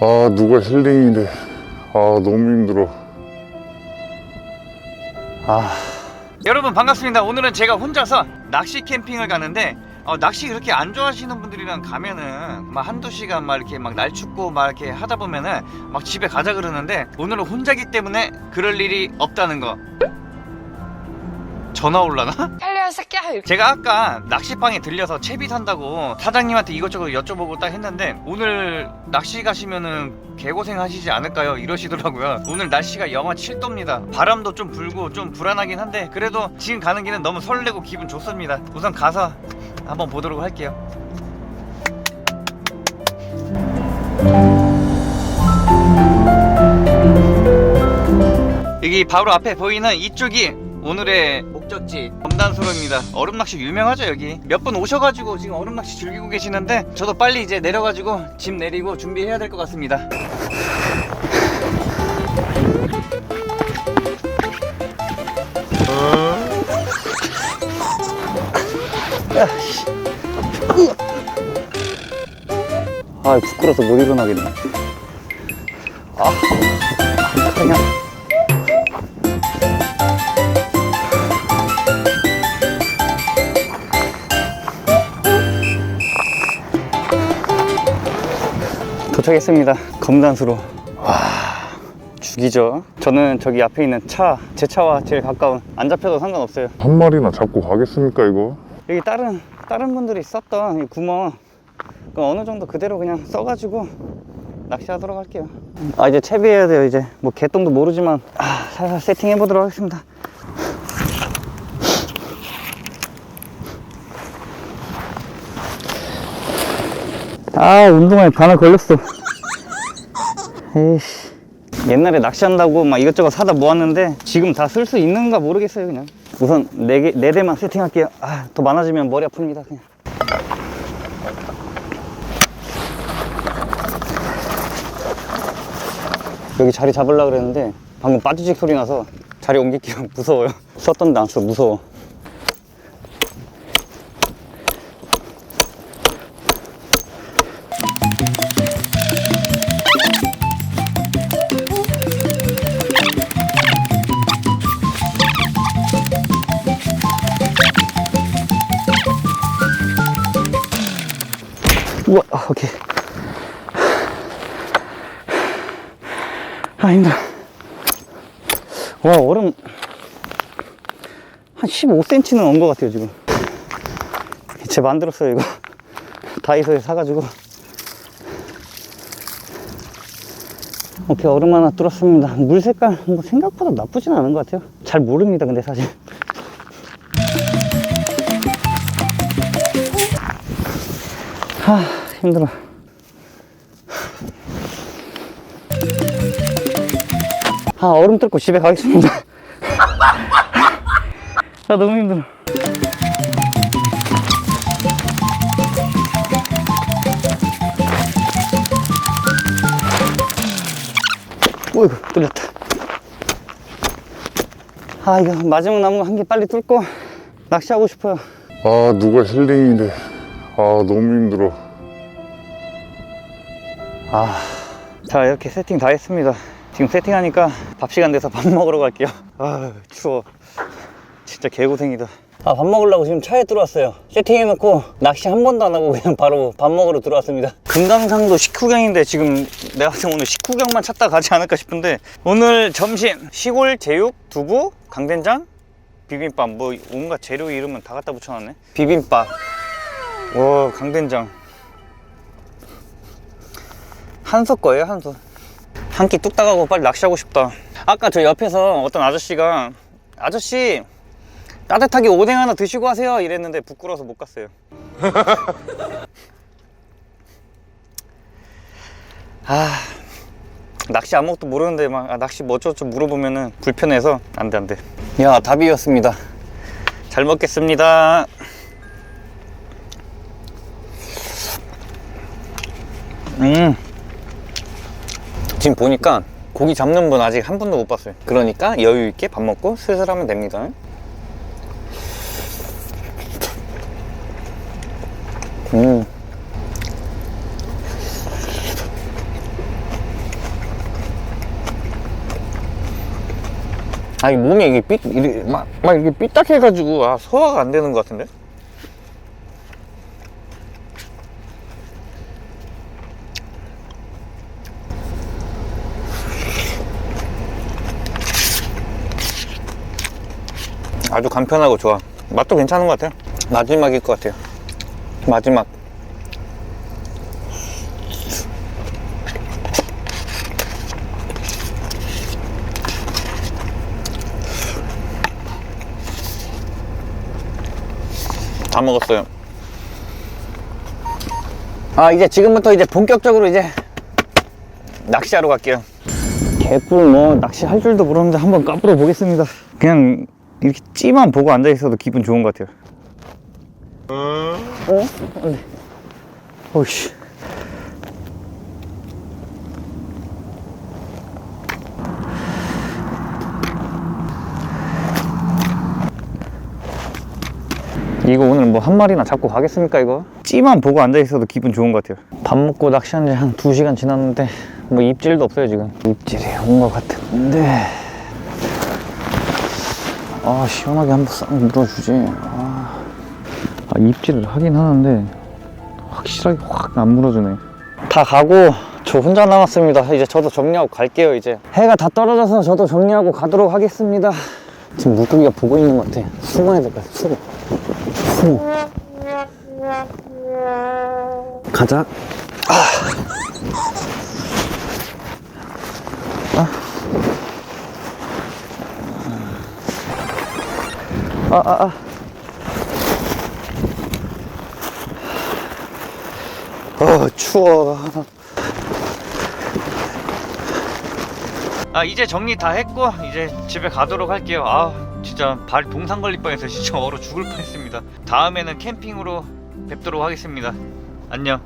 아 누가 힐링이래 아 너무 힘들어 여러분 반갑습니다. 오늘은 제가 혼자서 낚시 캠핑을 가는데 어, 낚시 그렇게 안 좋아하시는 분들이랑 가면은 막 한두 시간 막 이렇게 막 날 춥고 막 이렇게 하다 보면은 막 집에 가자 그러는데 오늘은 혼자기 때문에 그럴 일이 없다는 거. 전화 올라나? 빨리 새끼야 이렇게 제가 아까 낚시방에 들려서 채비 산다고 사장님한테 이것저것 여쭤보고 딱 했는데 오늘 낚시 가시면은 개고생 하시지 않을까요? 이러시더라고요. 오늘 날씨가 영하 7도입니다. 바람도 좀 불고 좀 불안하긴 한데 그래도 지금 가는 길은 너무 설레고 기분 좋습니다. 우선 가서 한번 보도록 할게요. 여기 바로 앞에 보이는 이쪽이 오늘의 목적지. 검단수로입니다. 얼음 낚시 유명하죠 여기? 몇 분 오셔가지고 지금 얼음 낚시 즐기고 계시는데 저도 빨리 이제 내려가지고 짐 내리고 준비해야 될 것 같습니다. 아 부끄러워서 못 일어나겠네. 아 그냥 도착했습니다. 검단수로. 와, 죽이죠. 저는 저기 앞에 있는 차, 제 차와 제일 가까운 안 잡혀도 상관없어요. 한 마리나 잡고 가겠습니까 이거 여기 다른 다른 분들이 썼던 이 구멍 그 어느 정도 그대로 그냥 써가지고 낚시하도록 할게요. 아 이제 채비해야 돼요. 이제 뭐 개똥도 모르지만 아, 살살 세팅해 보도록 하겠습니다. 아 운동화에 바늘 걸렸어. 에이씨. 옛날에 낚시한다고 막 이것저것 사다 모았는데 지금 다 쓸 수 있는가 모르겠어요 그냥. 우선 네개네 대만 세팅할게요. 아 더 많아지면 머리 아픕니다 그냥. 여기 자리 잡으려고 그랬는데 방금 빠지직 소리 나서 자리 옮길게요. 무서워요. 썼던 데 안 써 무서워 우와 아, 오케이. 아 힘들어. 와 얼음. 한 15cm는 온 것 같아요 지금. 제가 만들었어요 이거. 다이소에 사가지고. 오케이 얼음 하나 뚫었습니다. 물 색깔 뭐 생각보다 나쁘진 않은 것 같아요. 잘 모릅니다 근데 사실. 하 힘들어. 아 얼음 뚫고 집에 가겠습니다. 아 너무 힘들어. 어이구 뚫렸다. 아 이거 마지막 남은 거 한 개 빨리 뚫고 낚시하고 싶어요. 아 누가 힐링이래 아 너무 힘들어 아, 자 이렇게 세팅 다 했습니다. 지금 세팅하니까 밥 시간 돼서 밥 먹으러 갈게요. 아, 추워. 진짜 개고생이다. 아, 밥 먹으려고 지금 차에 들어왔어요. 세팅해놓고 낚시 한 번도 안 하고 그냥 바로 밥 먹으러 들어왔습니다. 금강산도 식후경인데 지금 내가 봤을 때 오늘 식후경만 찾다 가지 않을까 싶은데 오늘 점심 시골 제육, 두부, 강된장, 비빔밥 뭐 온갖 재료 이름은 다 갖다 붙여놨네. 비빔밥. 와, 강된장. 한솥 거예요 한솥 한 끼 뚝딱 하고 빨리 낚시하고 싶다. 아까 저 옆에서 어떤 아저씨가 아저씨 따뜻하게 오뎅 하나 드시고 하세요. 이랬는데 부끄러워서 못 갔어요. 아 낚시 아무것도 모르는데 막 아, 낚시 뭐 어쩌고 물어보면은 불편해서 안돼 안돼. 야 답이었습니다. 잘 먹겠습니다. 음 지금 보니까 고기 잡는 분 아직 한 분도 못 봤어요 그러니까 여유 있게 밥 먹고 슬슬 하면 됩니다 음. 아니 몸이 이게 삐막막 이렇게 삐딱해가지고 아 소화가 안 되는 것 같은데? 아주 간편하고 좋아. 맛도 괜찮은 것 같아요. 마지막일 것 같아요. 마지막. 다 먹었어요. 아 이제 지금부터 이제 본격적으로 이제 낚시하러 갈게요. 개뿔 뭐 낚시 할 줄도 모르는데 한번 까불어 보겠습니다. 그냥 이렇게 찌만 보고 앉아 있어도 기분 좋은 것 같아요. 어? 안 돼. 어이씨. 이거 오늘 뭐 한 마리나 잡고 가겠습니까 이거? 찌만 보고 앉아 있어도 기분 좋은 것 같아요 밥 먹고 낚시한 지 한 2시간 지났는데 뭐 입질도 없어요 지금 입질이 온 것 같은데 아 시원하게 한번 싹 물어주지. 아, 아, 입질을 하긴 하는데 확실하게 확 안 물어주네. 다 가고 저 혼자 남았습니다. 이제 저도 정리하고 갈게요 이제. 해가 다 떨어져서 저도 정리하고 가도록 하겠습니다. 지금 물고기가 보고 있는 것 같아. 숨어야 될 것 같아. 숨어. 숨어. 가자 아, 아, 아. 아, 추워. 아, 이제 정리 다 했고, 이제 집에 가도록 할게요. 아, 진짜 발 동상 걸릴 뻔해서 진짜 얼어 죽을 뻔했습니다. 다음에는 캠핑으로 뵙도록 하겠습니다. 안녕.